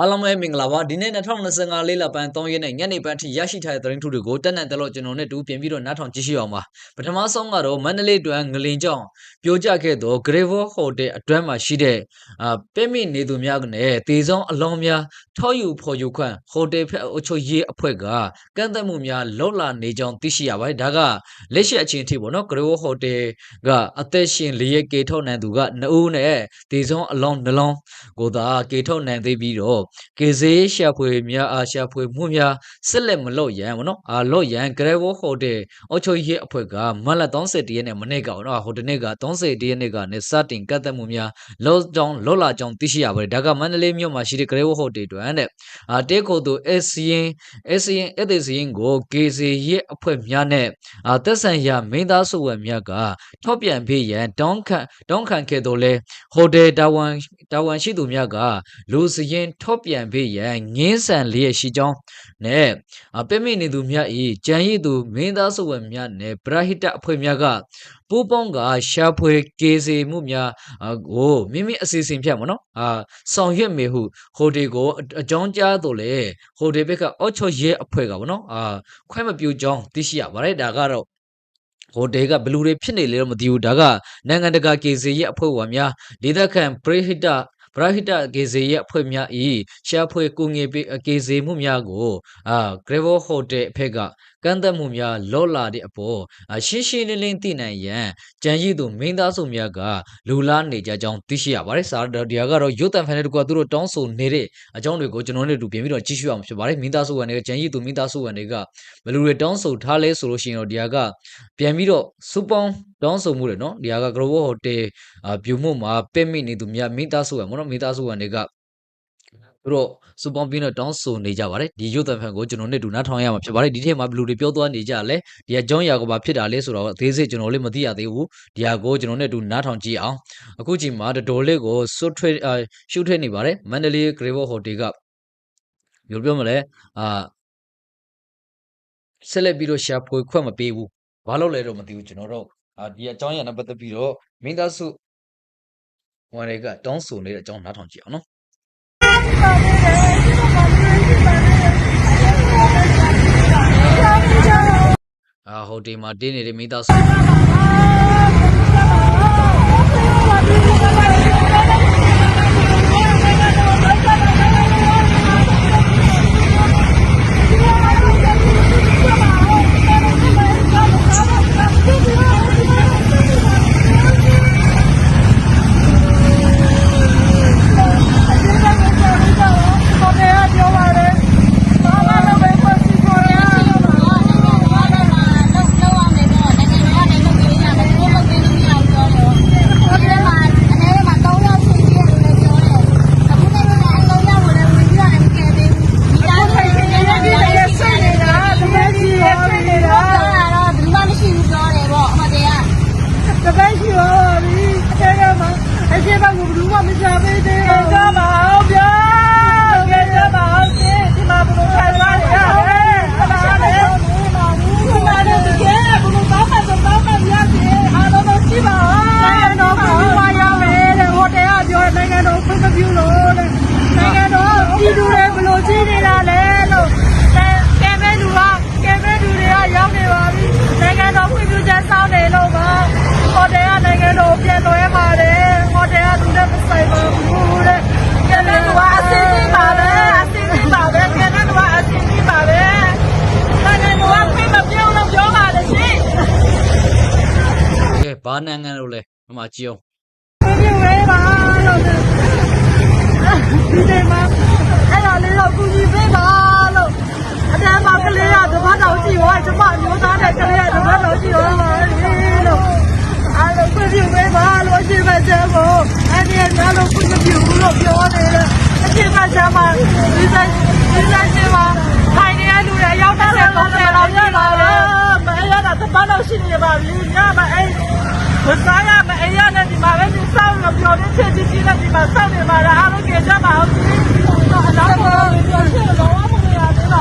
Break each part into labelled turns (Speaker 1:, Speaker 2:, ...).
Speaker 1: အားလုံးပဲမင်္ဂ
Speaker 2: လာပါဒီနေ့2025လေးလပိုင်း3ရက်နဲ့ညနေပိုင်းထိရရှိထားတဲ့သတင်းထုတွေကိုတက်နက်တက်လို့ကျွန်တော်နဲ့တူပြင်ပြီးတော့နားထောင်ကြည့်ရှုအောင်ပါပထမဆုံးကတော့မန္တလေးတွင်ငလင်ကြောင့်ပြိုကျခဲ့သော Gravel Hotel အတွင်းမှာရှိတဲ့အာပဲ့မိနေသူများနဲ့တေဆုံးအလောင်းများထောက်ယူဖော်ယူခွင့်ဟိုတယ်ဖက်အုပ်ချုပ်ရေးအဖွဲ့ကကန့်သက်မှုများလောက်လာနေကြောင်းသိရှိရပါတယ်ဒါကလက်ရှိအချိန်ထိပေါ့နော် Gravel Hotel ကအသက်ရှင်လျက်ကေထုတ်နိုင်သူက2ဦးနဲ့တေဆုံးအလောင်းနှလုံးကိုသာကေထုတ်နိုင်သေးပြီးတော့ကေဇေးရှာဖွေများအားရှာဖွေမှုများဆက်လက်မလုပ်ရန်ဗောနော်အာလော့ရန် Gravel Hotel အောက်ချုပ်ရေးအဖွဲ့ကမတ်လ30ရက်နေ့မနေ့ကဗောနော်ဟိုတနေ့က30ရက်နေ့ကနေစတင်ကတ်သက်မှုများလော့ကြောင်းလော့လာကြောင်းသိရှိရပါတယ်ဒါကမန္တလေးမြို့မှာရှိတဲ့ Gravel Hotel တွင်တဲ့အာတဲခိုသူ SCN SCN အဲ့ဒီစရင်ကိုကေဇေရဲ့အဖွဲ့များနဲ့အာသက်ဆိုင်ရာမိသားစုဝင်များကထောက်ပြန်ပေးရန်တောင်းခံတောင်းခံခဲ့တော်လဲဟိုတယ်တာဝန်တာဝန်ရှိသူများကလူစရင်ထောက်ပြန်ပေးရန်ငင်းဆန်လျက်ရှိကြောင်းနဲ့အပြစ်မိနေသူများ၏ကြံရည်သူမင်းသားစုဝင်များနဲ့ပရဟိတအဖွဲ့များကပူးပေါင်းကရှာဖွေကေစီမှုများအာကိုမိမိအစီအစဉ်ဖြတ်မနော်အာဆောင်ရွက်မေဟုဟိုတယ်ကိုအအကြောင်းကြားတော့လေဟိုတယ်ဘက်ကအော့ချော့ရဲအဖွဲ့ကဗောနော်အာခွဲမပြူကြောင်းသိရှိရပါတယ်ဒါကတော့ဟိုတယ်ကဘလူတွေဖြစ်နေလေတော့မသိဘူးဒါကနိုင်ငံတကာကေဇေရဲ့အဖွဲ့ဝင်များဒေသခံပရိဟိတပ ရိဟိတကေဇေရဲ့အဖွဲ့များဤရှားဖွေကူငယ်ပေးကေဇေမှုများကိုအာ Gravel Hotel အဖက်က ကန့်သက်မှုများလော့လာတဲ့အပေါ်အာရှင်းရှင်းလင်းလင်းသိနိုင်ရန်ကြံရည်သူမင်းသားစုများကလူလားနေကြကြောင်းသိရှိရပါတယ်စာတော်တရားကတော့ရုပ်တံဖန်တဲ့တကွာသူတို့တောင်းဆိုနေတဲ့အကြောင်းတွေကိုကျွန်တော်တို့တူပြင်ပြီးတော့ကြည့်ရှုအောင်ဖြစ်ပါတယ်မင်းသားစုဝင်တွေကကြံရည်သူမင်းသားစုဝင်တွေကဘလူတွေတောင်းဆိုထားလဲဆိုလို့ရှိရင်တော့တရားကပြန်ပြီးတော့စူပေါင်းတောင်းဆိုမှုတယ်နော်ဒီဟာက Global Hotel အာဗျူမှုမှာပဲ့မိနေသူများမိသားစုရမနော်မိသားစုဝင်တွေက သူတို့စူပေါင်းပြီးတော့တောင်းဆိုနေကြပါတယ်ဒီရုပ်သံဖန်ကိုကျွန်တော်နဲ့တူနားထောင်ရမှာဖြစ်ပါတယ်ဒီထက်မှာဘယ်လူတွေပြောသွားနေကြလဲဒီကကြောင်းရာကဘာဖြစ်တာလဲဆိုတော့အသေးစိတ်ကျွန်တော်လေးမသိရသေးဘူးဒီဟာကိုကျွန်တော်နဲ့တူနားထောင်ကြည့်အောင်အခုချိန်မှာတတော်လေးကိုစွတ်ထွေးအာရှုထွေးနေပါတယ်မန္တလေး Global Hotel ကဘယ်လိုပြောမလဲအာဆက်လက်ပြီးတော့ရှာဖွေခွင့်မပေးဘူးဘာလို့လဲတော့မသိဘူးကျွန်တော်တို့အာဒီအကြောင်းအရာနဲ့ပတ်သက်ပြီးတော့မိသားစုဝန်တွေကတောင်းဆိုနေတဲ့အကြောင်းနားထောင်ကြည့်အောင်နော် အာဟိုတယ်မှာတင်းနေတဲ့မိသားစု
Speaker 1: အတန်းပေါက်ကလေးရသဘောတော်ရှိရောကျမအမျိုးသားနဲ့ကလေးရသဘောတော်ရှိရောပါလေလို့အားလုံးပြည့်စုံပါလို့ရှိပါစေကိုအဲ့ဒီအားလုံးပြည့်စုံလို့ပြောနေတယ်အချိန်မှကျမဒီတိုင်းဒီတိုင်းကျမထိုင်နေရလူတွေရောက်တဲ့30လောက်ရလာတယ်မအဲ့ရတာသဘောတော်ရှိနေပါပြီညမအဲ့ဘယ်စားရမအဲ့ရနဲ့ဒီမှာပဲဒီစောင်းလို့ပြောနေချက်ချင်းချင်း
Speaker 2: နဲ့ဒီမှာစောင့်
Speaker 1: နေပါလားအားလုံးကြည့်ကြပါဦးဒီတော့အလားတူပြောချင်တော့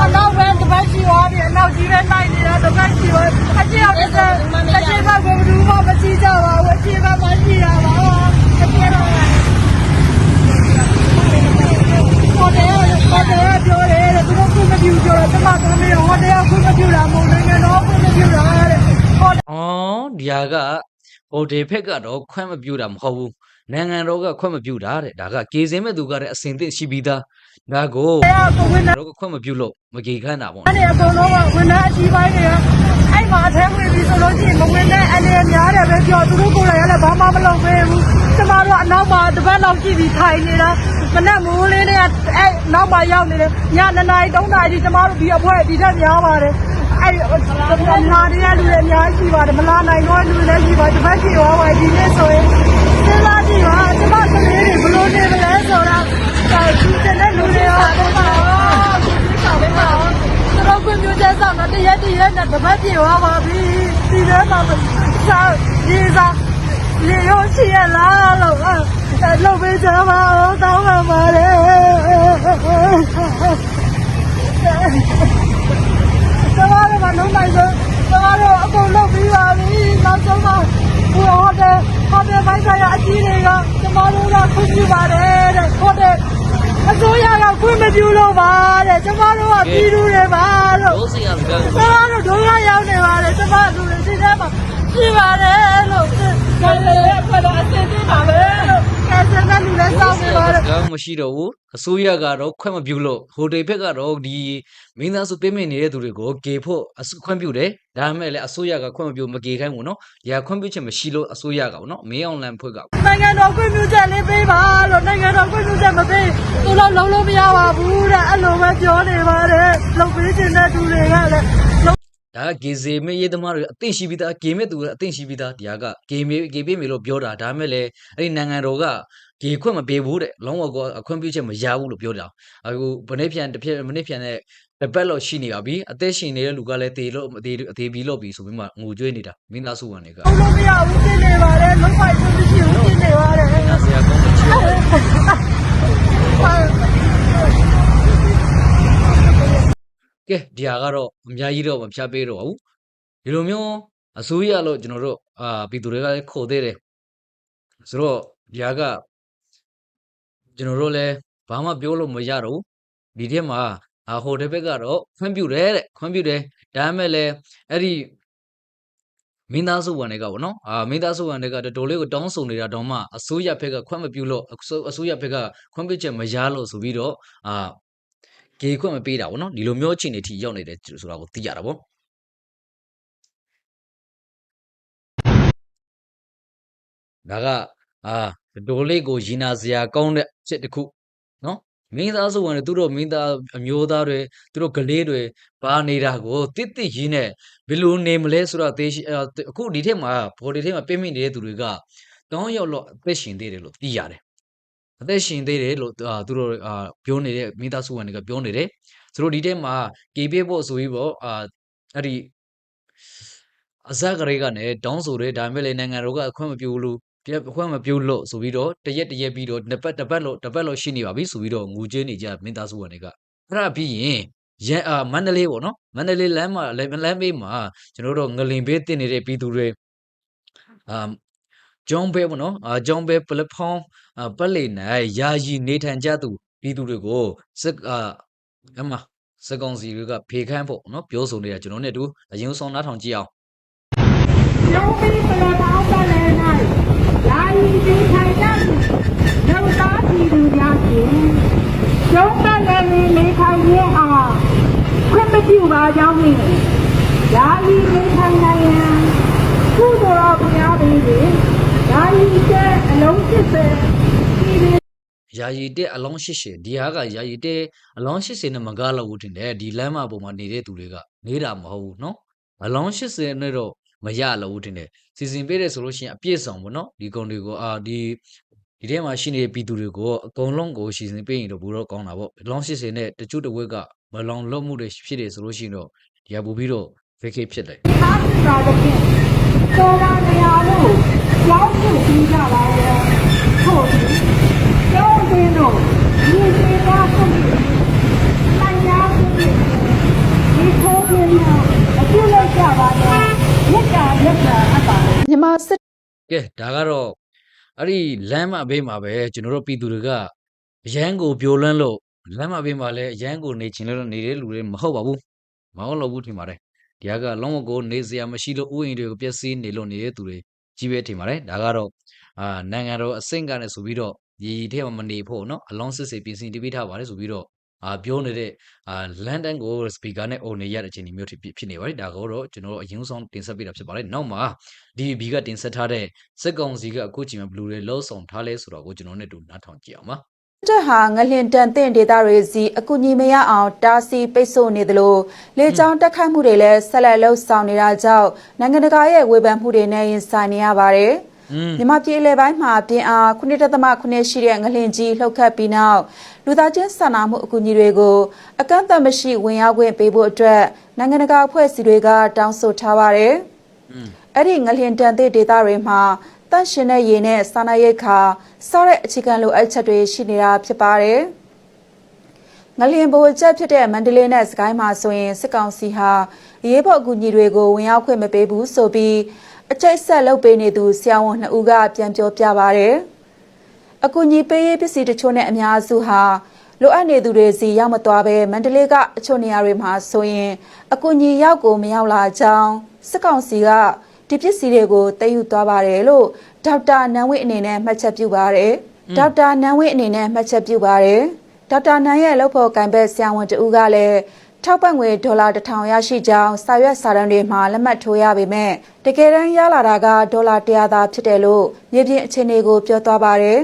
Speaker 1: အနောက်ဘက်တပတ်ရှိသွားပြီအနောက်ကြီးပဲနိုင်နေတာတပတ်ရှိသွားအကျဉ်းအောင်တစ်ချက်တစ်ချက်ဘက်ကဘယ်သူမှမကြည့်ကြပါဘူးအကျဉ်းဘက်မှရှိတာပါအကျဉ်းတော့ဟိုတယ်ဟိုတယ်ပြောတယ်သူတို့ခုမပြူကြတော့ကျမကမေဟိုတယ်ခုမပြူတာမဟုတ်နိုင်ငံတော်ခုမပြူတာတဲ့ဟိုတယ်
Speaker 2: အော်ဒီဟာကဟိုတယ်ဖက်ကတော့ခွင့်မပြူတာမဟုတ်ဘူးနိုင်ငံတော်ကခွင့်မပြုတာတဲ့ဒါကကေစင်မဲ့သူကလည်းအစင်သင့်ရှိပြီးသား ဒါကို
Speaker 1: တယ်ကဝင်လာ
Speaker 2: တော့ခွင့်မပြုလို့မကြေခန့်တာပေါ့
Speaker 1: အဲ့ဒီအကုန်လုံးကဝန်ထမ်းအကြီးပိုင်းတွေကအဲ့မှာအထဲဝင်ပြီးဆိုလို့ရှိရင်မဝင်တဲ့အနေနဲ့များတယ်ပဲပြောသူတို့ကိုယ်တိုင်ကလည်းဘာမှမလုပ်ပေးဘူးကျမတို့ကအနောက်မှာတစ်ပတ်လောက်ကြည့်ပြီးထိုင်နေတာမနဲ့မိုးလေးတွေကအဲ့နောက်မှာရောက်နေတယ်ည2နာရီ3နာရီကျမတို့ဒီအဖွဲဒီထက်များပါတယ်အဲ့လာနေတဲ့လူတွေအများကြီးရှိပါတယ်မလာနိုင်တော့လူတွေလည်းရှိပါတစ်ပတ်ကြည့်သွားပါဒီနေ့ဆိုရင်စဉ်းစားကြည့်ပါကျမကလေးတွေဘယ်လိုနေမလဲဆိုတော့ ဒီတဲ့လူတွေရောဒီမှာဒီမှာသူတို့ကွန်ပျူတာဆောင်တော့တရက်တရက်နဲ့တပတ်ပြေသွားပါပြီဒီထဲမှာစာရေးစာရေရောရှိရလားလို့အဲလုပ်ပေးကြပါဦးတောင်းပါပါတယ်ကျမတို့မလုံးနိုင်ဘူးကျမတို့အကုန်လုပ်ပြီးပါပြီနောက်ဆုံးမှဟိုဟိုတယ်ဟိုတယ်ဘိုင်းဆိုင်ရာအကြီးတွေကကျမတို့ကခွင့်ပြုပါတယ်တဲ့ဟိုတယ် အစိုးရကခွင့်မပြုလို့ပါတဲ့ကျမတို့ကပြည်သူတွေပါလို့။
Speaker 2: ဒုစရစကား
Speaker 1: ကျမတို့ဒုက္ခရောက်နေပါတယ်ကျမတို့လည်းဒီထဲမှာရှိပါတယ်လို့ကျန်တယ်ဖတ်တော့အစစ်စစ်ပါပဲလို့ ကဲစမ်းတဲ့လူလည်းစောင့်နေပါတယ်
Speaker 2: စကားမရှိတော့ဘူးအစိုးရကတော့ခွင့်မပြုလို့ဟိုတယ်ဖက်ကတော့ဒီမင်းသားစုပေးမနေတဲ့သူတွေကိုကေဖို့အစခွင့်ပြုတယ်ဒါပေမဲ့လည်းအစိုးရကခွင့်မပြုမကေခိုင်းဘူးနော်ဒီဟာခွင့်ပြုချက်မရှိလို့အစိုးရကပေါ့နော်မင်းအောင်လန်ဖွဲ့က
Speaker 1: နိုင်ငံတော်ခွင့်ပြုချက်လေးပေးပါလို့နိုင်ငံတော်ခွင့်ပြုချက်မပေးသူတို့လုံးလုံးမရပါဘူးတဲ့အဲ့လိုပဲပြောနေပါတယ်လုပ်ပေးခြင်းတဲ့သူတွေကလည်းလုံး
Speaker 2: ဒါကဂေဇေမေရေးသမားတွေအသိရှိပြီးသားဂေမဲ့သူကအသိရှိပြီးသားဒီဟာကဂေမေဂေပေးမေလို့ပြောတာဒါပေမဲ့လည်းအဲ့ဒီနိုင်ငံတော်ကဂေခွင့်မပေးဘူးတဲ့လုံးဝကအခွင့်ပြုချက်မရဘူးလို့ပြောတာအခုဘနေ့ပြန်တစ်ဖြက်မနေ့ပြန်တဲ့တပတ်လောက်ရှိနေပါပြီအသက်ရှင်နေတဲ့လူကလည်းတေလို့အသေးအသေးပြီးလို့ပြီဆိုပြီးမှငိုကြွေးနေတာမင်းသားစုဝင်တွေက
Speaker 1: လုံးမရဘူးဖြစ်နေပါတယ်လုံးပိုက်ဆုံးမရှိဘူးဖြစ်နေပါတယ်
Speaker 2: နာဆရာကောင်းတဲ့ချ ကဲဒီဟာကတော့အများကြီးတော့မဖြတ်ပေးတော့ဘူးဒီလိုမျိုးအစိုးရလို့ကျွန်တော်တို့အာပြည်သူတွေကလည်းခေါ်သေးတယ်ဆိုတော့ဒီဟာကကျွန်တော်တို့လည်းဘာမှပြောလို့မရတော့ဘူးဒီထဲမှာအာဟိုတစ်ဘက်ကတော့ခွင့်ပြုတယ်တဲ့ခွင့်ပြုတယ်ဒါပေမဲ့လည်းအဲ့ဒီမင်းသားစုဝင်တွေကပေါ့နော်အာမင်းသားစုဝင်တွေကတော်တော်လေးကိုတောင်းဆိုနေတာတော့မှအစိုးရဘက်ကခွင့်မပြုလို့အစိုးအစိုးရဘက်ကခွင့်ပြုချက်မရလို့ဆိုပြီးတော့အာ ဂေခွင့်မပေးတာပေါ့နော်ဒီလိုမျိုးအခြေအနေထိရောက်နေတယ်ဆိုတာကိုသိရတာပေါ့ဒါကအာတော်တော်လေးကိုရင်နာစရာကောင်းတဲ့ချက်တစ်ခုနော်မင်းသားစုဝင်တွေသူတို့မင်းသားအမျိုးသားတွေသူတို့ကလေးတွေပါနေတာကိုတိတိရင်းနဲ့ဘယ်လိုနေမလဲဆိုတော့သေရှိအာအခုဒီထက်မှာဘော်ဒီထက်မှာပြင်းမိနေတဲ့သူတွေကတောင်းရောက်တော့အသက်ရှင်သေးတယ်လို့သိရတယ် အသက်ရှင်သေးတယ်လို့အာသူတို့အာပြောနေတဲ့မိသားစုဝင်တွေကပြောနေတယ်သူတို့ဒီထက်မှာကေပေးဖို့ဆိုပြီးပေါ့အာအဲ့ဒီအစကလေးကနေတောင်းဆိုတယ်ဒါပေမဲ့လည်းနိုင်ငံတော်ကအခွင့်မပြုလို့တရက်အခွင့်မပြုလို့ဆိုပြီးတော့တရက်တရက်ပြီးတော့တစ်ပတ်တစ်ပတ်လို့တစ်ပတ်လို့ရှိနေပါပြီဆိုပြီးတော့ငူကျင်းနေကြမိသားစုဝင်တွေကအဲ့ဒါပြီးရင်ရန်အာမန္တလေးပေါ့နော်မန္တလေးလမ်းမှာလမ်းလမ်းဘေးမှာကျွန်တော်တို့ငလင်ဘေးတင်နေတဲ့ပြည်သူတွေအာ ဂျုံဘဲပေါ့နော်အာဂျုံဘဲပလက်ဖောင်းအာပတ်လေနိုင်ယာယီနေထိုင်ကြသူပြည်သူတွေကိုစက်အာအမစက်ကောင်စီတွေကဖေခန့်ဖို့နော်ပြောဆိုနေတာကျွန်တော်နဲ့အတူအရင်ဆုံးနားထောင်ကြည့်အောင်
Speaker 1: လုံးပြီးပလက်ပေါင်းပတ်လဲနိုင်ယာယီဒီထိုင်ကြလူလုံသားပြည်သူများရှင်ကျုံးပတ်လဲနေထိုင်ရအောင်ခွင့်မပြုပါကြောင်းဖြင့်ယာယီနေထိုင်နိုင်ရန်ကုသိုလ်တော်ဘုရားပေးသည် ယာယီတဲ့အလုံးစစ်စဲပြည်သူ
Speaker 2: ယာယီတဲ့အလောင်း80ဒီဟာကယာယီတဲ့အလောင်း80နဲ့မကားလို့ဦးတင်တယ်ဒီလမ်းမပေါ်မှာနေတဲ့သူတွေကနေတာမဟုတ်ဘူးเนาะအလောင်း80နဲ့တော့မရလို့ဦးတင်တယ်စီစဉ်ပေးတယ်ဆိုလို့ရှိရင်အပြည့်စုံပေါ့เนาะဒီကောင်တွေကိုအာဒီဒီထဲမှာရှိနေတဲ့ပြည်သူတွေကိုအကုန်လုံးကိုစီစဉ်ပေးရင်တော့ဘူးတော့ကောင်းတာပေါ့အလောင်း80နဲ့တချို့တစ်ဝက်ကမလောင်လွတ်မှုတွေဖြစ်တယ်ဆိုလို့ရှိရင်တော့ဒီဟာပူပြီးတော့ fake ဖြစ်တယ်
Speaker 1: သားစစ်ပါတဲ့ဖြင့်တော်လာနေရာလို့ ကြောင်းစုပြီးကြပါရဲ့ထို့သည်ကျောင်းတွင်တို့ဒီစေတာဆုံးတိုင်ရဆုံးဒီထိုးပြင်းများအပြုလုပ်ကြပါရဲ့
Speaker 3: စစ်
Speaker 2: ကဲဒါကတော့အဲ့ဒီလမ်းမဘေးမှာပဲကျွန်တော်တို့ပြည်သူတွေကအရန်ကိုပြိုလွန်းလို့လမ်းမဘေးမှာလည်းအရန်ကိုနေချင်လို့နေတဲ့လူတွေမဟုတ်ပါဘူးမဟုတ်လို့ဘူးထင်ပါတယ်ဒီကလုံးဝကိုနေစရာမရှိလို့ဥယျာဉ်တွေကိုပျက်စီးနေလို့နေတဲ့သူတွေ ကြီးပဲထင်ပါတယ်ဒါကတော့အာနိုင်ငံတော်အဆင့်ကနေဆိုပြီးတော့ဒီထဲမှာမနေဖို့နော်အလောင်းစစ်စစ်ပြင်ဆင်တပိထားပါတယ်ဆိုပြီးတော့အာပြောနေတဲ့အာလန်ဒန်ကိုစပီကာနဲ့အုံနေရတဲ့အခြေအနေမျိုးဖြစ်နေပါတယ်ဒါကတော့ကျွန်တော်တို့အရင်ဆုံးတင်ဆက်ပေးတာဖြစ်ပါတယ်နောက်မှာဒီဘီကတင်ဆက်ထားတဲ့စက်ကောင်စီကအခုချိန်မှာဘလူးတွေလောက်ဆောင်ထားလဲဆိုတော့ကိုကျွန်တော်နဲ့တူနားထောင်ကြည့်အောင်ပါ
Speaker 3: တပ်ဟာငလျင်တန်တင့်ဒေသတွေစီအကူအညီမရအောင်တားဆီးပိတ်ဆို့နေသလိုလေကြောင်းတက်ခတ်မှုတွေလည်းဆက်လက်လှုပ်ဆောင်နေတာကြောင့်နိုင်ငံတကာရဲ့ဝေဖန်မှုတွေနဲ့ရင်ဆိုင်နေရပါတယ်။မြန်မာပြည်အလဲပိုင်းမှာပြင်အား9.9ရှိတဲ့ငလျင်ကြီးလှုပ်ခတ်ပြီးနောက်လူသားချင်းစာနာမှုအကူအညီတွေကိုအကန့်အသတ်မရှိဝင်ရောက်ခွင့်ပေးဖို့အတွက်နိုင်ငံတကာအဖွဲ့အစည်းတွေကတောင်းဆိုထားပါတယ်။အဲ့ဒီငလျင်တန်တဲ့ဒေသတွေမှာ တန့်ရှင်တဲ့ရေနဲ့စာနာရိတ်ခါစားတဲ့အခြေခံလိုအပ်ချက်တွေရှိနေတာဖြစ်ပါတယ်။ငလျင်ဘိုချက်ဖြစ်တဲ့မန္တလေးနဲ့စကိုင်းမှာဆိုရင်စစ်ကောင်စီဟာရေးပေါ်အကူအညီတွေကိုဝင်ရောက်ခွင့်မပေးဘူးဆိုပြီးအကျိတ်ဆက်လုပ်ပေးနေသူဆရာဝန်နှစ်ဦးကပြန်ပြောပြပါတယ်။အကူအညီပေးရေးပစ္စည်းတချို့နဲ့အများစုဟာလိုအပ်နေသူတွေစီရောက်မသွားဘဲမန္တလေးကအချို့နေရာတွေမှာဆိုရင်အကူအညီရောက်ကိုမရောက်လာကြောင်းစစ်ကောင်စီက ဒီပစ္စည်းတွေကိုတည်ယူသွားပါတယ်လို့ဒေါက်တာနန်းဝင်းအနေနဲ့မှတ်ချက်ပြုပါတယ်ဒေါက်တာနန်းဝင်းအနေနဲ့မှတ်ချက်ပြုပါတယ်ဒေါက်တာနန်းရဲ့လုပ်ဖို့ကင်ဘက်ဆရာဝန်တဦးကလည်းထောက်ပံ့ငွေဒေါ်လာ1000ရရှိကြောင်းစာရွက်စာတမ်းတွေမှာလက်မှတ်ထိုးရပေမဲ့တကယ်တမ်းရလာတာကဒေါ်လာ100သာဖြစ်တယ်လို့မြေပြင်အခြေအနေကိုပြောသွားပါတယ်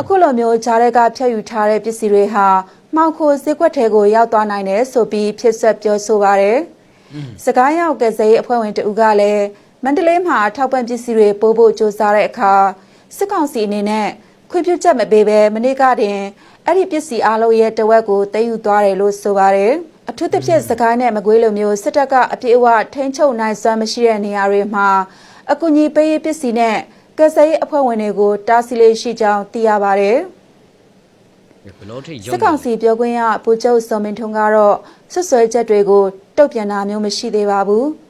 Speaker 3: အခုလိုမျိုးဂျားတွေကဖြတ်ယူထားတဲ့ပစ္စည်းတွေဟာမှောင်ခိုဈေးကွက်ထဲကိုရောက်သွားနိုင်တယ်ဆိုပြီးဖြစ်ဆက်ပြောဆိုပါရယ်။စကိုင်းရောက်ကယ်ဆယ်ရေးအဖွဲ့ဝင်တဦးကလည်း မန္တလေးမှာထောက်ပံ့ပစ္စည်းတွေပို့ဖို့ကြိုးစားတဲ့အခါစစ်ကောင်စီအနေနဲ့ခွင့်ပြုချက်မပေးဘဲမနေ့ကတင်အဲ့ဒီပစ္စည်းအလုံးရဲ့တဝက်ကိုသိမ်းယူသွားတယ်လို့ဆိုပါရယ်။အထူးသဖြင့်စကိုင်းနဲ့မကွေးလိုမျိုးစစ်တပ်ကအပြည့်အဝထိန်းချုပ်နိုင်စွမ်းမရှိတဲ့နေရာတွေမှာအကူအညီပေးရေးပစ္စည်းနဲ့ကယ်ဆယ်ရေးအဖွဲ့ဝင်တွေကိုတားဆီးလေးရှိကြောင်းသိရပါတယ်။
Speaker 2: ဘယ်လိုထိရောက်
Speaker 3: စစ်ကောင်စီပြောခွင့်ရပူချုပ်စောမင်းထွန်းကတော့ဆွတ်ဆွဲချက်တွေကိုတုတ်ပြန်တာမျိုးမရှိသေးပါဘူး။ဒီ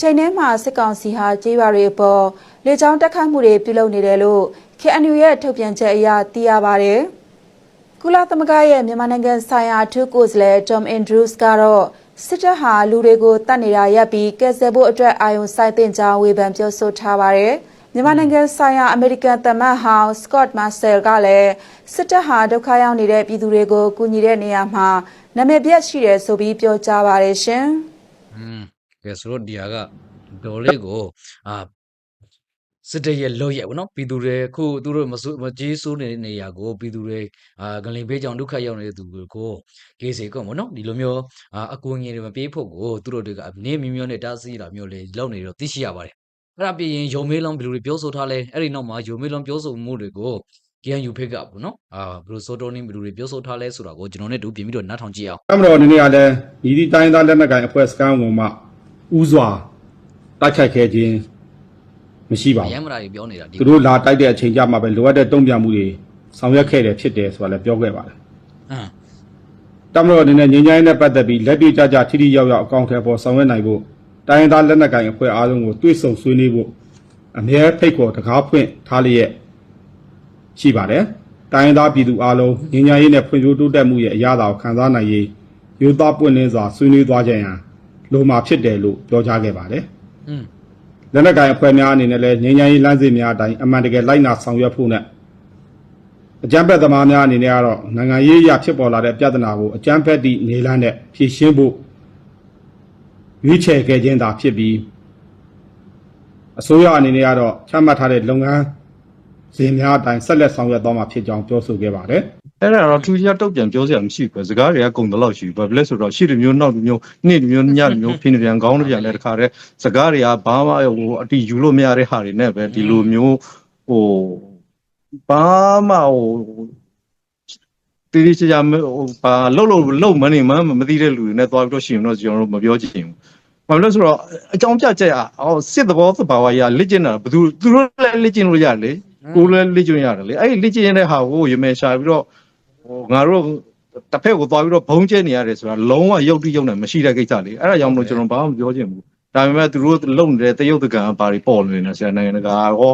Speaker 3: ချိန်ထဲမှာစစ်ကောင်စီဟာကြေးရွာတွေအပေါ်လေကြောင်းတက်ခတ်မှုတွေပြုလုပ်နေတယ်လို့ KNU ရဲ့ထုတ်ပြန်ချက်အရသိရပါတယ်။ကုလသမဂ္ဂရဲ့မြန်မာနိုင်ငံဆိုင်ရာအထူးကိုယ်စားလှယ် Tom Andrews ကတော့စစ်တပ်ဟာလူတွေကိုတတ်နေတာရပ်ပြီးကယ်ဆယ်ဖို့အတွက်အာရုံစိုက်တင်ကြောင်းဝေဖန်ပြောဆိုထားပါတယ်။မြန်မာနိုင်ငံဆိုင်ရာအမေရိကန်သမ္မတဟောင်း Scott Marcel ကလည်းစစ်တပ်ဟာဒုက္ခရောက်နေတဲ့ပြည်သူတွေကိုကူညီတဲ့နေရာမှာနာမည်ပြက်ရှိတယ်ဆိုပြီးပြောကြားပါတယ်ရှင်။
Speaker 2: อืม ကဲဆိုတော့ဒီဟာကဒေါ်လေးကိုအာစစ်တပ်ရဲ့လောက်ရက်ဗောနော်ပြည်သူတွေအခုသူတို့မစိုးမကြီးစိုးနေတဲ့နေရာကိုပြည်သူတွေအာဂလင်ဘေးကြောင့်ဒုက္ခရောက်နေတဲ့သူတွေကိုကေးစေကောဗောနော်ဒီလိုမျိုးအာအကူအညီတွေမပေးဖို့ကိုသူတို့တွေကနေမျိုးမျိုးနဲ့တားဆီးတာမျိုးလေးလောက်နေတော့သိရှိရပါတယ်အဲ့ဒါပြီးရင်ယုံမေးလုံးဘယ်လိုတွေပြောဆိုထားလဲအဲ့ဒီနောက်မှာယုံမေးလုံးပြောဆိုမှုတွေကို KNU ဖိတ်ကဗောနော်အာဘယ်လိုစောတော်နေဘယ်လိုတွေပြောဆိုထားလဲဆိုတာကိုကျွန်တော်နဲ့တူပြင်ပြီးတော့နားထောင်ကြည့်အောင်
Speaker 4: အမတော်အနေနဲ့ကလည်းညီဒီတိုင်းသားလက်နက်ကိုင်အဖွဲ့စကန်ဝင်မှ ဥစွာတိုက်ခိုက်ခဲ့ခြင်းမရှိပါ
Speaker 2: အ
Speaker 4: ဘူး
Speaker 2: ရမ်းမရာကြီးပြောနေတာဒီ
Speaker 4: သူတို့လာတိုက်တဲ့အချိန်ကြမှာပဲလိုအပ်တဲ့တုံ့ပြန်မှုတွေဆောင်ရွက်ခဲ့တယ်ဖြစ်တယ်ဆိုတာလည်းပြောခဲ့ပါတယ်
Speaker 2: အင်း
Speaker 4: တမတော်အနေနဲ့ငြိမ်းချမ်းရေးနဲ့ပတ်သက်ပြီးလက်တွေ့ကြကြထိထိရောက်ရောက်အကောင့်ထဲပေါ်ဆောင်ရွက်နိုင်ဖို့တိုင်းသားလက်နက်ကိုင်အဖွဲ့အားလုံးကိုတွေ့ဆုံဆွေးနွေးဖို့အမြဲဖိတ်ခေါ်တကားဖွင့်ထားလျက်ရှိပါတယ်တိုင်းသားပြည်သူအားလုံးငြိမ်းချမ်းရေးနဲ့ဖွံ့ဖြိုးတိုးတက်မှုရဲ့အရာတော်ခံစားနိုင်ရေးရိုးသားပွင့်လင်းစွာဆွေးနွေးသွားကြရန် လိုမှာဖြစ်တယ်လို့ပြောကြားခဲ့ပါတယ်
Speaker 2: อืม
Speaker 4: လက်နက်ကိုင်အဖွဲ့များအနေနဲ့လည်းငြိမ်းချမ်းရေးလမ်းစဉ်များအတိုင်းအမှန်တကယ်လိုက်နာဆောင်ရွက်ဖို့နဲ့အကြမ်းဖက်သမားများအနေနဲ့ကတော့နိုင်ငံရေးအရဖြစ်ပေါ်လာတဲ့ပြဿနာကိုအကြမ်းဖက်သည့်နေလမ်းနဲ့ဖြေရှင်းဖို့ရွေးချယ်ခဲ့ခြင်းသာဖြစ်ပြီးအစိုးရအနေနဲ့ကတော့ချမှတ်ထားတဲ့လုပ်ငန်းစဉ်များအတိုင်းဆက်လက်ဆောင်ရွက်သွားမှာဖြစ်ကြောင်းပြောဆိုခဲ့ပါတယ်
Speaker 5: အဲ့ဒါတော့သူကြီးတုတ်ပြန်ပြောစရာမရှိဘူးပဲစကားတွေကကုန်တယ်လို့ရှိပြီဘာဖြစ်လဲဆိုတော့ရှေ့တစ်မျိုးနောက်တစ်မျိုးနေ့တစ်မျိုးညတစ်မျိုးဖိနေပြန်ခေါင်းတစ်ပြန်လဲတခါတည်းစကားတွေကဘာမှဟိုအတီယူလို့မရတဲ့ဟာတွေနဲ့ပဲဒီလိုမျိုးဟိုဘာမှဟိုတီးတီးချာချာဟိုဘာလှုပ်လှုပ်လှုပ်မနေမှမသိတဲ့လူတွေနဲ့တွားပြီးတော့ရှိရင်တော့ကျွန်တော်တို့မပြောချင်ဘူးဘာလို့လဲဆိုတော့အကြောင်းပြချက်อ่ะဟောစစ်သဘောသဘာဝကြီးကလက်ကျင်တာဘယ်သူသူတို့လည်းလက်ကျင်လို့ရတယ်လေကိုယ်လည်းလက်ကျင်ရတယ်လေအဲ့ဒီလက်ကျင်တဲ့ဟာကိုရမယ်ရှာပြီးတော့ ဟိုငါတို့တစ်ဖက်ကိုသွားပြီးတော့ဘုံကျဲနေရတယ်ဆိုတာလုံးဝရုပ်တိရုပ်နဲ့မရှိတဲ့ကိစ္စလေအဲ့ဒါကြောင့်မလို့ကျွန်တော်ဘာမှမပြောချင်ဘူးဒါပေမဲ့သူတို့လုံနေတဲ့တရုတ်တကန်အပါတွေပေါ်နေနေဆရာနိုင်ငံတကာရော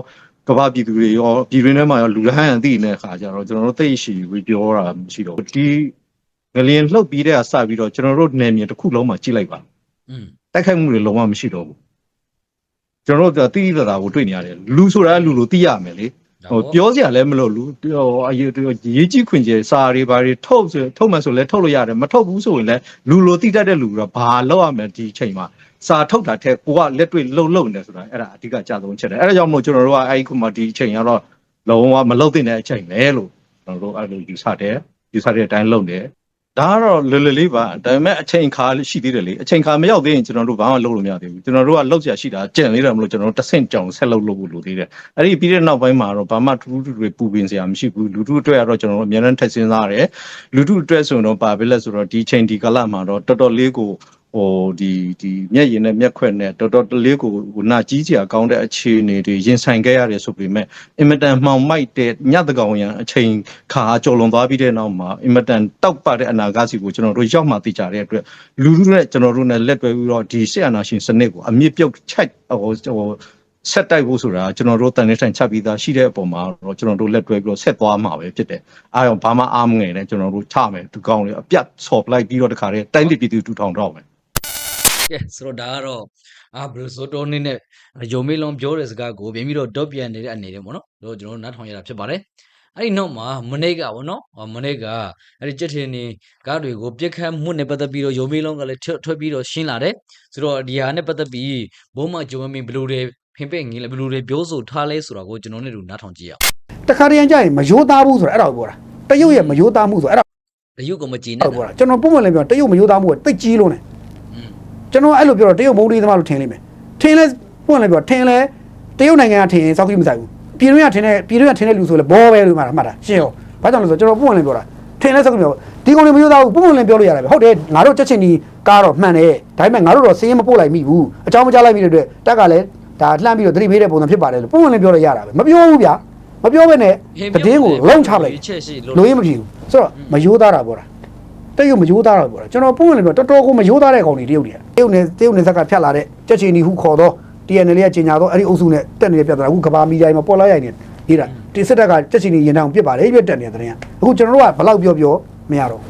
Speaker 5: ကမ္ဘာပြည်သူတွေရောပြည်တွင်းထဲမှာရောလူလဟန်အသိနေတဲ့အခါကျတော့ကျွန်တော်တို့သိရှိပြီးပြောတာမရှိတော့ဘူးဒီငလျင်လှုပ်ပြီးတဲ့ကစပြီးတော့ကျွန်တော်တို့နယ်မြေတစ်ခုလုံးမှာကြည့်လိုက်ပါ
Speaker 2: อืม
Speaker 5: တိုက်ခိုက်မှုတွေလုံးဝမရှိတော့ဘူးကျွန်တော်တို့တိတိတသာကိုတွေ့နေရတယ်လူဆိုတာလူလိုသိရမယ်လေ ဟိုပြောစရာလည်းမလိုဘူးဟိုအရေးရေးကြီးခွင်ကျစာတွေဘာတွေထုတ်ဆိုထုတ်မှဆိုလဲထုတ်လို့ရတယ်မထုတ်ဘူးဆိုရင်လည်းလူလိုတိတတ်တဲ့လူကဘာလောက်ရမလဲဒီအချိန်မှာစာထုတ်တာထက်ကိုကလက်တွေ့လှုပ်လှုပ်နေဆိုတာအဲ့ဒါအဓိကကြသုံးချက်တယ်အဲ့ဒါကြောင့်မို့ကျွန်တော်တို့ကအဲ့ဒီခုမှဒီအချိန်ကတော့လုံးဝမလှုပ်သင့်တဲ့အချိန်ပဲလို့ကျွန်တော်တို့အဲ့လိုယူဆတယ်ယူဆတဲ့အတိုင်းလှုပ်တယ် ဒါကတော့လွယ်လွယ်လေးပါဒါပေမဲ့အချိန်ခါရှိသေးတယ်လေအချိန်ခါမရောက်သေးရင်ကျွန်တော်တို့ဘာမှလုပ်လို့မရသေးဘူးကျွန်တော်တို့ကလှုပ်ရှားရှိတာကြံ့လေးတယ်မလို့ကျွန်တော်တို့တစ်ဆင့်ကြောင်ဆက်လှုပ်လို့လို့သေးတယ်အဲ့ဒီပြီးတဲ့နောက်ပိုင်းမှာတော့ဘာမှထူးထူးတွေပူပင်စရာမရှိဘူးလူထုအတွက်ကတော့ကျွန်တော်တို့အများနဲ့ထက်စင်းစားရတယ်လူထုအတွက်ဆိုရင်တော့ပါပဲလဲဆိုတော့ဒီချိန်ဒီကာလမှာတော့တော်တော်လေးကိုဟိုဒီဒီမျက်ရည်နဲ့မျက်ခွက်နဲ့တော်တော်လေးကိုဟိုနာကြီးစရာကောင်းတဲ့အခြေအနေတွေရင်ဆိုင်ခဲ့ရတယ်ဆိုပေမဲ့အင်မတန်မှောင်မိုက်တဲ့ညတကောင်ရန်အချိန်ခါကြော်လွန်သွားပြီးတဲ့နောက်မှာအင်မတန်တောက်ပတဲ့အနာဂတ်စီကိုကျွန်တော်တို့ရောက်မှသိကြတဲ့အတွက်လူထုနဲ့ကျွန်တော်တို့နဲ့လက်တွဲပြီးတော့ဒီစစ်အာဏာရှင်စနစ်ကိုအမြင့်ပြုတ်ချိုက်ဟိုဟိုဆက်တိုက်ဖို့ဆိုတာကျွန်တော်တို့တန်နေတိုင်ချက်ပြီးသားရှိတဲ့အပေါ်မှာတော့ကျွန်တော်တို့လက်တွဲပြီးတော့ဆက်သွားမှာပဲဖြစ်တယ်။အားကြောင့်ဘာမှအားမငယ်နဲ့ကျွန်တော်တို့ချမယ်သူကောင်းလေအပြတ်ဆော်ပလိုက်ပြီးတော့တခါတည်းတိုင်းပြည်ပြည်သူတူထောင်တော့မယ်
Speaker 2: ကဲဆိုတော့ဒါကတော့အာဘရူဆိုတိုနေနဲ့ယုံမေးလုံးပြောတဲ့စကားကိုပြင်ပြီးတော့တော့ပြန်နေတဲ့အနေနဲ့ပေါ့နော်တို့ကျွန်တော်တို့နားထောင်ရတာဖြစ်ပါတယ်အဲ့ဒီနောက်မှာမနေ့ကပေါ့နော်ဟောမနေ့ကအဲ့ဒီကြက်ထင်းနေကားတွေကိုပြစ်ခတ်မှုနဲ့ပတ်သက်ပြီးတော့ယုံမေးလုံးကလည်းထွက်ထွက်ပြီးတော့ရှင်းလာတယ်ဆိုတော့ဒီဟာနဲ့ပတ်သက်ပြီးဘုံမဂျုံမင်းဘလူတွေဖင်ပဲ့ငင်းလဲဘလူတွေပြောဆိုထားလဲဆိုတာကိုကျွန်တော်တို့နားထောင်ကြည့်ရအောင်
Speaker 6: တခါတရံကြရင်မရိုးသားဘူးဆိုတာအဲ့ဒါကိုပြောတာတရုတ်ရဲ့မရိုးသားမှုဆိုအဲ့ဒါ
Speaker 2: တရုတ်ကမကြည်
Speaker 6: ကို
Speaker 2: နဲ့
Speaker 6: ပြောတာကျွန်တော်ပုံမှန်လည်းပြောတရုတ်မရိုးသားမှုကတိတ်ကြီးလို့ ਨੇ ကျွန်တော်အဲ့လိုပြောတော့တရုတ်မုန်းလေးသမားလို့ထင်လိမ့်မယ်ထင်လဲပုံမှန်လည်းပြောထင်လဲတရုတ်နိုင်ငံကထင်ရင်စောက်ကြီးမဆိုင်ဘူးပြည်တွင်းကထင်တဲ့ပြည်တွင်းကထင်တဲ့လူဆိုလဲဘောပဲလို့မှတ်တာမှတ်တာရှင်းရောဘာကြောင့်လဲဆိုတော့ကျွန်တော်ပုံမှန်လည်းပြောတာထင်လဲစောက်ကြီးမပြောဒီကောင်တွေမရိုးသားဘူးပုံမှန်လည်းပြောလို့ရတယ်ပဲဟုတ်တယ်ငါတို့ချက်ချင်းဒီကားတော့မှန်တယ်ဒါပေမဲ့ငါတို့တော့စင်းရင်မပို့လိုက်မိဘူးအကြောင်းမကြားလိုက်မိတဲ့အတွက်တက်ကလည်းဒါလှမ်းပြီးတော့သတိပေးတဲ့ပုံစံဖြစ်ပါတယ်လို့ပုံမှန်လည်းပြောလို့ရတာပဲမပြောဘူးဗျာမပြောဘဲနဲ့သတင်းကိုလုံးချပလိုက်
Speaker 2: ချက်ရှိလို့
Speaker 6: လိုရင်းမဖြစ်ဘူးဆိုတော့မယိုးသားတာပြောတာ တရုတ်မယိုးသားတာပြောတာကျွန်တော်ပုံဝင်လည်းပြောတော်တော်ကိုမယိုးသားတဲ့ကောင်တွေတရုတ်တွေကတရုတ်နဲ့တရုတ်နဲ့ဇက်ကဖြတ်လာတဲ့ကြက်ချီနီဟုခေါ်တော့ TNL ရဲ့ကြီးညာတော့အဲ့ဒီအုပ်စုနဲ့တက်နေတဲ့ပြဿနာအခုကဘာမီဒီယာမှာပေါ်လာရိုက်နေနေတာဒီစစ်တပ်ကကြက်ချီနီရင်တောင်ပြစ်ပါတယ်ပြစ်တက်နေတဲ့တဲ့အခုကျွန်တော်တို့ကဘလောက်ပြောပြောမရတော့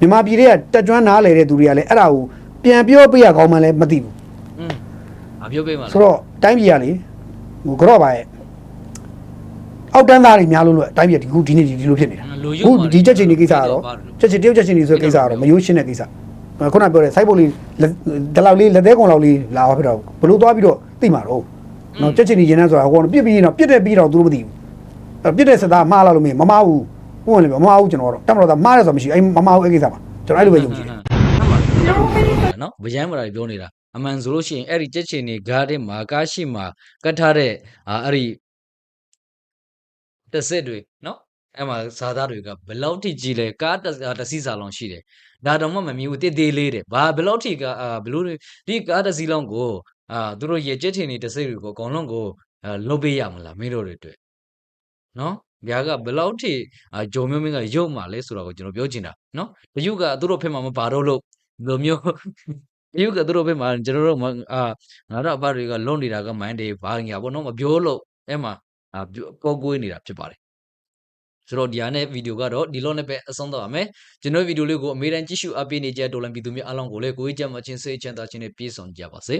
Speaker 6: မြန်မာပြည်တွေကတက်ကျွမ်းနားလေတဲ့သူတွေကလည်းအဲ့ဒါကိုပြန်ပြောပြရကောင်းမှလည်းမသိဘူး
Speaker 2: อืมအပြောပေးမှာ
Speaker 6: ဆိုတော့တိုင်းပြည်ကလေဟိုကြော့ပါရဲ့အောက်တန်းသားတွေများလို့လို့တိုင်းပြည်ကဒီခုဒီနေ့ဒီလိုဖြစ်နေတာ
Speaker 2: လူယုံ
Speaker 6: အခုဒီချက်ချင်းဒီကိစ္စကတော့ချက်ချင်းတရုတ်ချက်ချင်းဒီဆိုတဲ့ကိစ္စကတော့မယိုးရှင်းတဲ့ကိစ္စခုနပြောတဲ့စိုက်ဖို့လေးဒီလောက်လေးလက်သေးကောင်လောက်လေးလာပါဖြစ်တော့ဘလို့သွားပြီးတော့သိမှာတော့နော်ချက်ချင်းဒီရင်နှန်းဆိုတာဟိုကပြစ်ပြီးရင်တော့ပြစ်တဲ့ပြီးတော့သူတို့မသိဘူးအဲ့ပြစ်တဲ့စသားမှားလာလို့မင်းမမှားဘူးဟုတ်တယ်မမှားဘူးကျွန်တော်တော့တမတော်သားမှားတယ်ဆိုမရှိအဲ့မမှားဘူးအဲ့ကိစ္စမှာကျွန်တော်အဲ့လိုပဲယုံကြည်တယ်
Speaker 2: နော်ဗရမ်းမလာပြောနေတာအမှန်ဆိုလို့ရှိရင်အဲ့ဒီကြက်ချင်နေဂါးတဲ့မှာကားရှိမှာကတ်ထားတဲ့အာအဲ့ဒီတစ်စစ်တွေနော် အဲ့မှာဇာသားတွေကဘယ်လောက်ထိကြီးလဲကားတစ်တစ်စီးစာလုံးရှိတယ်ဒါတော့မှမမြင်ဘူးတေးသေးလေးတယ်ဘာဘယ်လောက်ထိကအာဘယ်လိုတွေဒီကားတစ်စီးလုံးကိုအာသူတို့ရဲ့ကြက်ချင်နေတစ်စစ်တွေကိုအကုန်လုံးကိုအာလုတ်ပေးရမလားမင်းတို့တွေအတွက်နော်ဗျာကဘယ်လောက်ထိအာဂျုံမျိုးမင်းကရုပ်မှလဲဆိုတော့ကိုကျွန်တော်ပြောချင်တာနော်တယုကသူတို့ဖက်မှာမပါတော့လို့လိုမျိုးတယုကသူတို့ဘက်မှာကျွန်တော်တို့မအာငါတို့အဘတွေကလွတ်နေတာကမိုင်းတွေဘာညာပေါ့နော်မပြောလို့အဲ့မှာအာပြောကိုးနေတာဖြစ်ပါတယ် ဆိုတော့ဒီဟာနဲ့ဗီဒီယိုကတော့ဒီလောနဲ့ပဲအဆုံးသတ်ပါမယ်ကျွန်တော်ဗီဒီယိုလေးကိုအမေရိကန်ကြည့်ရှုအပ်ပေးနေကြတဲ့ဒေါ်လာပြည်သူများအားလုံးကိုလည်းကိုယ်ကြမ်းမချင်းစေချမ်းသာချင်းနဲ့ပြည့်စုံကြပါစေ